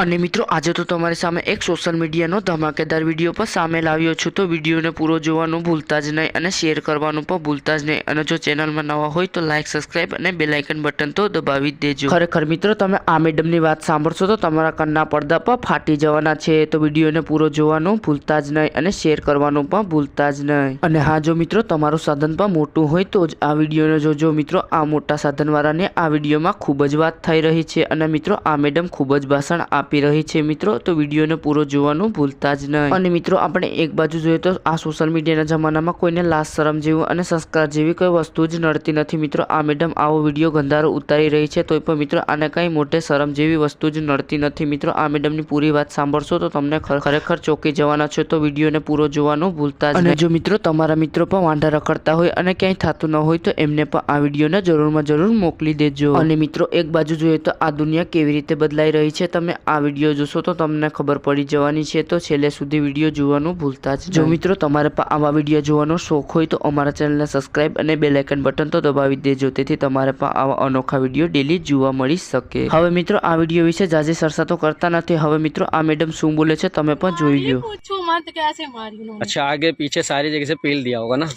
અને મિત્રો, આજે તો તમારી સામે એક સોશિયલ મીડિયાનો ધમાકેદાર વીડિયો પણ સામે લાવ્યો છું. તો વિડીયોને પૂરો જોવાનું ભૂલતા જ નહીં અને શેર કરવાનું પણ ભૂલતા જ નહીં. અને જો ચેનલમાં નવા હોય તો લાઇક સબસ્ક્રાઇબ અને બેલાઇકન બટન તો દબાવી દેજો. ખરેખર મિત્રો, તમે આ મેડમની વાત સાંભળશો તો તમારા કન્ના પડદા પર ફાટી જવાના છે. તો વિડીયોને પૂરો જોવાનું ભૂલતા જ નહીં અને શેર કરવાનું પણ ભૂલતા જ નહીં. અને હા, જો મિત્રો, તમારું સાધન પણ મોટું હોય તો જ આ વિડીયોને જોજો. મિત્રો, આ મોટા સાધનવાળાને આ વિડીયોમાં ખૂબ જ વાત થઈ રહી છે. અને મિત્રો, આ મેડમ ખૂબ જ ભાષણ આપી રહી છે મિત્રો તો વિડીયોને પૂરો જોવાનું ભૂલતા જ નહીં. અને મિત્રો આપણે એક બાજુ જોઈએ તો આ સોશિયલ મીડિયાના જમાનામાં કોઈને લાશ શરમ જેવું અને સંસ્કાર જેવી કોઈ વસ્તુ જ નડતી નથી. મિત્રો આ મેડમ આવો વીડિયો ગંધારો ઉતારી રહી છે તોય પણ મિત્રો આને કંઈ મોટે શરમ જેવી વસ્તુ જ નડતી નથી. મિત્રો આ મેડમની પૂરી વાત સાંભળશો તો તમને ખરેખર ચોંકી જવાના છો તો વિડીયોને પૂરો જોવાનું ભૂલતા જ અને જો મિત્રો તમારા મિત્રો પણ વાંઢા રખડતા હોય અને ક્યાંય થતું ન હોય તો એમને પણ આ વિડીયોને જરૂરમાં જરૂર મોકલી દેજો. અને મિત્રો એક બાજુ જોઈએ તો આ દુનિયા કેવી રીતે બદલાઈ રહી છે તમે આ વિડીયો જોશો તો તમને ખબર પડી જવાની છે તો છેલ્લે સુધી વિડીયો જોવાનું ભૂલતા જ જો મિત્રો તમારે પણ આવા વિડીયો જોવાનો શોખ હોય તો અમારા ચેનલને સબસ્ક્રાઇબ અને બેલ આઇકન બટન તો દબાવી દેજો તેથી તમારે પણ આવા અનોખા વિડીયો ડેલી જોવા મળી શકે હવે મિત્રો આ વિડીયો વિશે જાજી સરસા તો કરતા નથી હવે મિત્રો આ મેડમ શું બોલે છે તમે પણ જોઈ લો पूछो मत कैसे मारी उन्होंने अच्छा आगे पीछे सारी जगह से पील दिया होगा ना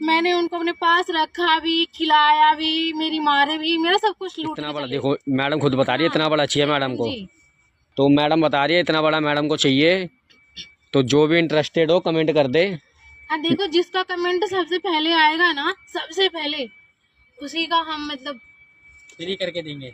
मैंने उनको अपने पास रखा भी खिलाया भी मेरी मारे भी मेरा सब कुछ लूट इतना के बड़ा चले देखो मैडम खुद बता रही है इतना बड़ा चाहिए मैडम को जी तो मैडम बता रही है इतना बड़ा मैडम को चाहिए। तो जो भी इंटरेस्टेड हो कमेंट कर दे। आ, देखो जिसका कमेंट सबसे पहले आएगा ना सबसे पहले उसी का हम मतलब फ्री करके देंगे।